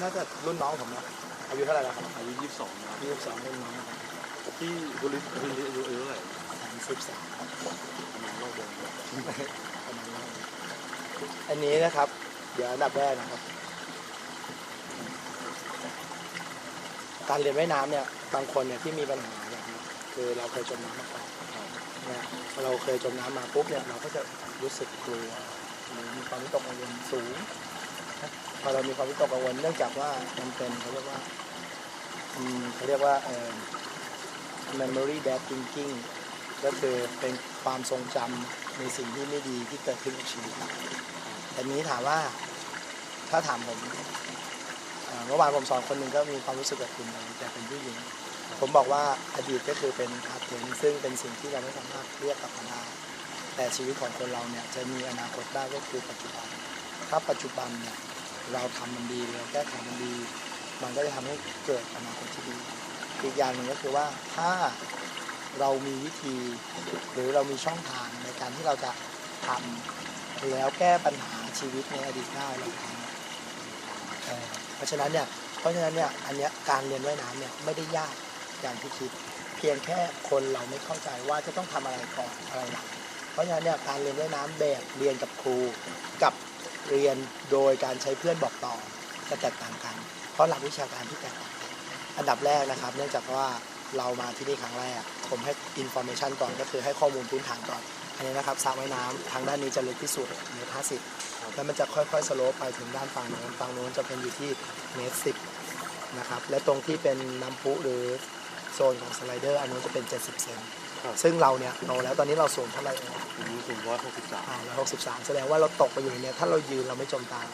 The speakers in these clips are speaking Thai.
น่าจะรุ่นน้องผมนะอายุเท่าไหร่แล้วครับอายุยี่สิบสองครับยี่สิบสองรุ่นน้องครับที่บุริสบุริสอายุอายุเท่าไหร่สามสิบสามประมาณรอบเดือนประมาณนั้นอันนี้นะครับ เดี๋ยวอันดับแรกนะครับ การเรียนว่ายน้ำเนี่ยบางคนเนี่ยที่มีปัญหาแบบนี้คือเราเคยจมน้ำมาก่อนเนี่ยพอเราเคยจมน้ำมาปุ๊บเนี่ยเราก็จะรู้สึกกลัวหรือมีความวิตกกังวลสูงนะพ อเรามีความวิตกกังวลเนื่องจากว่ามันเป็นเขาเรียกว่าเขาเรียกว่าเออ memory bad thinking ก็คือเป็นความทรงจำในสิ่งที่ไม่ดีที่เกิดขึ้นกับชีวิตแต่นี้ถามว่าถ้าถามผมเมื่อวานผมสอนคนหนึ่งก็มีความรู้สึกแบบคุณแต่เป็นผู้หญิง ผมบอกว่าอดีตก็คือเป็นอาถรรพ์ซึ่งเป็นสิ่งที่เราไม่สามารถเรียกกลับมาได้แต่ชีวิตของคนเราเนี่ยจะมีอนาคตได้ก็คือปัจจุบัน ถ้าปัจจุบันเนี่ย เราทำมันดีเราแก้ไขมันดี มันก็จะทำให้เกิดอนาคตที่ดีอีกอย่างหนึ่งก็คือว่าถ้าเรามีวิธี หรือเรามีช่องทางในการที่เราจะทำแล้วแก้ปัญหาชีวิตในอดีตได้เราทำเออเพราะฉะนั้นเนี่ยเพราะฉะนั้นเนี่ยอันเนี้ยการเรียนว่ายน้ำเนี่ยไม่ได้ยากอย่างที่คิด เพียงแค่คนเราไม่เข้าใจว่าจะต้องทำอะไรก่อนอะไรหลังเพราะฉะนั้นเนี่ยการเรียนว่ายน้ำแบบเรียนกับครูกับ เรียนโดยการใช้เพื่อนบอกต่อจะแตกต่างกัน เพราะหลักวิชาการที่แตกต่างกันอันดับแรกนะครับ เนื่องจากว่าเรามาที่นี่ครั้งแรก ผมให้อินโฟ a t ชันก่อนก็คือให้ข้อมูลพื้นฐานก่อน อันนี้นะครับสระว่ายน้ำทางด้านนี้จะลึกที่สุดเมตรห้าสิบแล้วมันจะค่อยๆสโลปไปถึงด้านฝั่งโน้นฝั่งโน้นจะเป็นอยู่ที่เมตรสิบนะครับ และตรงที่เป็นน้ำพุหรือ โซนของสไลเดอร์อันนู้นจะเป็น 70 เซนซึ่งเราเนี่ยโตแล้วตอนนี้เราสูงเท่าไหร่เองอายุสูงร้อยหกสิบสามอ่าร้อยหกสิบสามแสดงว่าเราตกไปอยู่ในเนี้ยถ้าเรายืนเราไม่จมตาย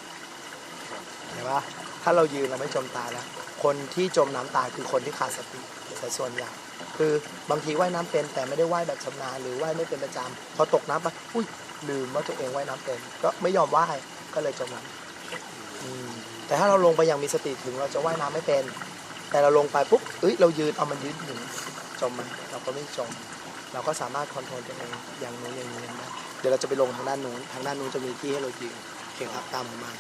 เห็นปะถ้าเรายืนเราไม่จมตายแล้ว คนที่จมน้ำตายคือคนที่ขาดสติแต่ส่วนใหญ่คือบางทีว่ายน้ำเป็นแต่ไม่ได้ว่ายแบบชำนาญหรือว่ายไม่เป็นประจำพอตกน้ำไปอุ้ยลืมว่าตัวเองว่ายน้ำเป็น ก็ไม่ยอมว่ายก็เลยจมน้ำอืมแต่ถ้าเราลงไปอย่างมีสติถึงเราจะว่ายน้ำไม่เป็น แต่เราลงไปปุ๊บเอ้ยเรายืนเอามันยืนถึงจมมันเราก็ไม่จม เราก็สามารถคอนโทรลตัวเองอย่างนู้นอย่างนี้ได้เดี๋ยวเราจะไปลงทางด้านนู้นทางด้านนู้นจะมีที่ให้เรายืนโอเคครักตามผมมา